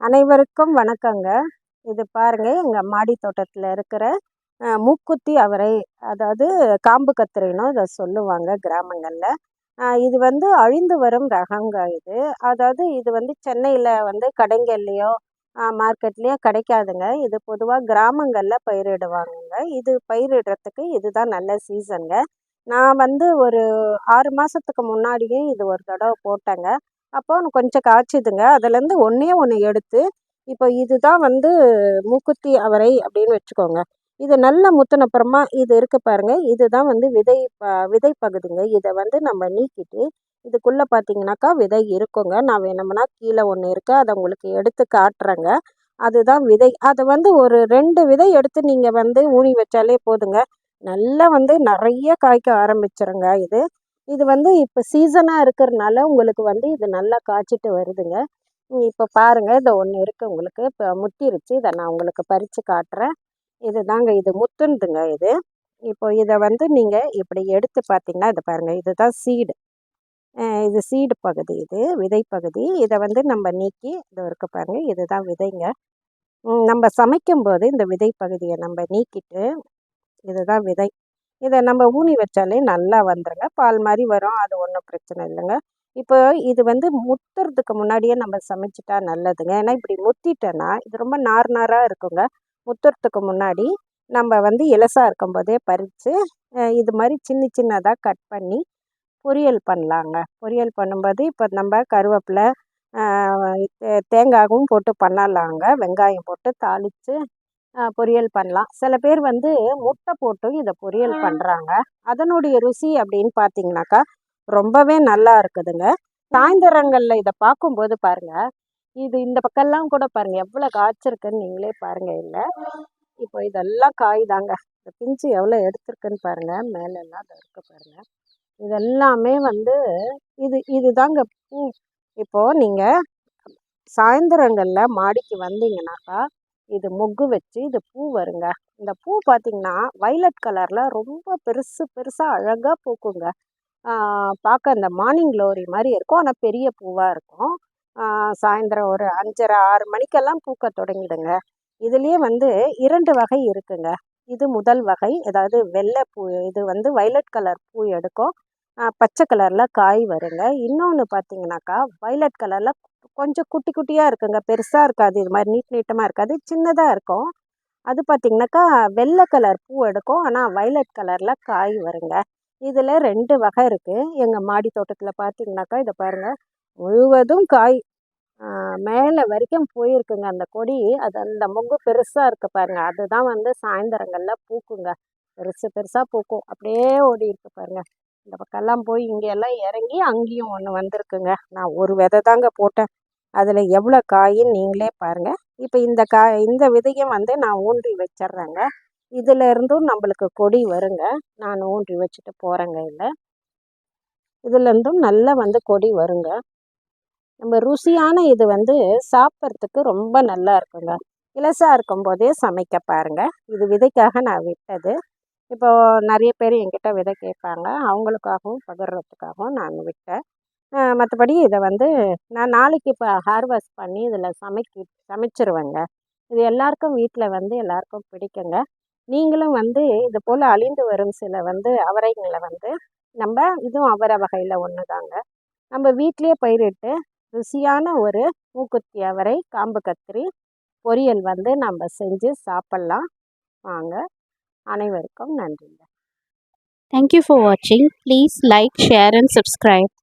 அனைவருக்கும் வணக்கங்க. இது பாருங்க எங்கள் மாடி தோட்டத்தில் இருக்கிற மூக்குத்தி அவரை அதாவது காம்பு கத்திரினும் இதை சொல்லுவாங்க கிராமங்களில். இது வந்து அழிந்து வரும் ரகங்க இது. அதாவது இது வந்து சென்னையில் வந்து கடைங்கள்லையோ மார்க்கெட்லேயோ கிடைக்காதுங்க. இது பொதுவாக கிராமங்களில் பயிரிடுவாங்கங்க. இது பயிரிடுறதுக்கு இதுதான் நல்ல சீசனுங்க. நான் வந்து ஒரு ஆறு மாதத்துக்கு முன்னாடியே இது ஒரு தடவை போட்டேங்க. அப்போ கொஞ்சம் காய்ச்சிதுங்க. அதுலேருந்து ஒன்றே ஒன்று எடுத்து இப்போ இதுதான் வந்து மூக்குத்தி அவரை அப்படின்னு வச்சுக்கோங்க. இது நல்லா முத்தினப்புறமா இது இருக்கு பாருங்கள் இதுதான் வந்து விதை ப- விதை பகுதிங்க. இதை வந்து நம்ம நீக்கிட்டு இதுக்குள்ளே பார்த்தீங்கன்னாக்கா விதை இருக்குங்க. நான் வேணும்னா கீழே ஒன்று இருக்குது அதை உங்களுக்கு எடுத்து காட்டுறேங்க. அதுதான் விதை. அதை வந்து ஒரு ரெண்டு விதை எடுத்து நீங்கள் வந்து ஊனி வச்சாலே போதுங்க. நல்லா வந்து நிறைய காய்க்க ஆரம்பிச்சிருங்க இது. இது வந்து இப்போ சீசனாக இருக்கிறதுனால உங்களுக்கு வந்து இது நல்லா காய்ச்சிட்டு வருதுங்க. இப்போ பாருங்கள் இது ஒன்று இருக்குது உங்களுக்கு. இப்போ முத்திருச்சு இதை நான் உங்களுக்கு பறித்து காட்டுறேன். இதுதாங்க இது முத்துனதுங்க இது. இப்போ இதை வந்து நீங்கள் இப்படி எடுத்து பார்த்தீங்கன்னா இது பாருங்கள் இதுதான் சீடு இது சீடு பகுதி இது விதை பகுதி. இதை வந்து நம்ம நீக்கி இது இருக்க பாருங்கள் இதுதான் விதைங்க. நம்ம சமைக்கும்போது இந்த விதை பகுதியை நம்ம நீக்கிட்டு இதுதான் விதை. இதை நம்ம ஊனி வச்சாலே நல்லா வந்துருங்க. பால் மாதிரி வரும். அது ஒன்றும் பிரச்சனை இல்லைங்க. இப்போ இது வந்து முத்துறதுக்கு முன்னாடியே நம்ம சமைச்சிட்டா நல்லதுங்க. ஏன்னா இப்படி முத்திட்டோன்னா இது ரொம்ப நார் நாராக இருக்குங்க. முத்துறதுக்கு முன்னாடி நம்ம வந்து இலசாக இருக்கும்போதே பறித்து இது மாதிரி சின்ன சின்னதாக கட் பண்ணி பொரியல் பண்ணலாங்க. பொரியல் பண்ணும்போது இப்போ நம்ம கருவேப்பிலை தே- தேங்காயும் போட்டு பண்ணலாங்க. வெங்காயம் போட்டு தாளித்து பொரியல் பண்ணலாம். சில பேர் வந்து முட்டை போட்டும் இதை பொரியல் பண்ணுறாங்க அதனுடைய ருசி அப்படின்னு பார்த்தீங்கன்னாக்கா ரொம்பவே நல்லா இருக்குதுங்க. சாயந்தரங்களில் இதை பார்க்கும்போது பாருங்க. இது இந்த பக்கம்லாம் கூட பாருங்க. எவ்வளோ காய்ச்சிருக்குன்னு நீங்களே பாருங்க. இல்லை. இப்போ இதெல்லாம் காய் தாங்க இந்த பிஞ்சு எவ்வளோ எடுத்திருக்குன்னு பாருங்க. மேலே எல்லாம் அது இருக்கு பாருங்க. இதெல்லாமே வந்து இது இதுதாங்க பூ. இப்போ நீங்கள் சாயந்தரங்களில் மாடிக்கு வந்தீங்கன்னாக்கா இது மொக்கு வச்சு இது பூ வருங்க. இந்த பூ பார்த்தீங்கன்னா வைலட் கலரில் ரொம்ப பெருசு பெருசாக அழகாக பூக்குங்க. பார்க்க இந்த மார்னிங் க்ளோரி மாதிரி இருக்கும். ஆனால் பெரிய பூவாக இருக்கும். சாயந்தரம் ஒரு அஞ்சரை ஆறு மணிக்கெல்லாம் பூக்க தொடங்கிடுங்க. இதுலேயே வந்து இரண்டு வகை இருக்குங்க. இது முதல் வகை. அதாவது வெள்ளை பூ இது வந்து வைலட் கலர் பூ எடுக்கும். பச்சை கலரில் காய் வருங்க. இன்னொன்று பார்த்தீங்கன்னாக்கா வைலட் கலரில் கொஞ்சம் குட்டி குட்டியாக இருக்குங்க. பெருசாக இருக்காது. இது மாதிரி நீட் நீட்டமாக இருக்காது. சின்னதாக இருக்கும். அது பார்த்தீங்கன்னாக்கா வெள்ளை கலர் பூ எடுக்கும். ஆனால் வைலட் கலரில் காய் வருங்க. இதில் ரெண்டு வகை இருக்குது எங்கள் மாடி தோட்டத்தில் பார்த்திங்கனாக்கா இதை பாருங்கள் முழுவதும் காய். மேலே வரைக்கும் போயிருக்குங்க அந்த கொடி. அது அந்த மொக்கு பெருசாக இருக்குது பாருங்கள் அதுதான் வந்து சாயந்தரங்களில் பூக்குங்க. பெருசு பெருசாக பூக்கும். அப்படியே ஓடி இருக்கு பாருங்க. இந்த பக்கம்லாம் போய் இங்கே எல்லாம் இறங்கி அங்கேயும் ஒன்று வந்திருக்குங்க. நான் ஒரு விதை தாங்க போட்டேன். அதில் எவ்வளோ காயின்னு நீங்களே பாருங்கள் இப்போ இந்த கா இந்த விதையும் வந்து நான் ஊன்றி வச்சிட்றேங்க இதில் இருந்தும் நம்மளுக்கு கொடி வருங்க. நான் ஊன்றி வச்சுட்டு போகிறேங்க இல்லை இதுலேருந்தும் நல்லா வந்து கொடி வருங்க. நம்ம ருசியான இது வந்து சாப்பிட்றதுக்கு ரொம்ப நல்லா இருக்குங்க. இலசாக இருக்கும்போதே சமைக்க பாருங்கள் இது விதைக்காக நான் விட்டது. இப்போது நிறைய பேர் என்கிட்ட விதை கேட்பாங்க. அவங்களுக்காகவும் பகிர்றதுக்காகவும் நான் விட்டேன். மற்றபடி இதை வந்து நான் நாளைக்கு இப்போ ஹார்வெஸ்ட் பண்ணி இதில் சமைக்கி சமைச்சிருவேங்க. இது எல்லாருக்கும் வீட்டில் வந்து எல்லாருக்கும் பிடிக்குங்க. நீங்களும் வந்து இது போல் அழிந்து வரும் சில வந்து அவரைங்களை வந்து நம்ம இதுவும் அவரை வகையில் ஒன்று தாங்க நம்ம வீட்டிலேயே பயிரிட்டு ருசியான ஒரு மூக்குத்தி அவரை காம்பு கத்திரி பொரியல் வந்து நம்ம செஞ்சு சாப்பிட்லாம். வாங்க. அனைவருக்கும் நன்றிங்க. தேங்க்யூ ஃபார் வாட்சிங் please like share and subscribe.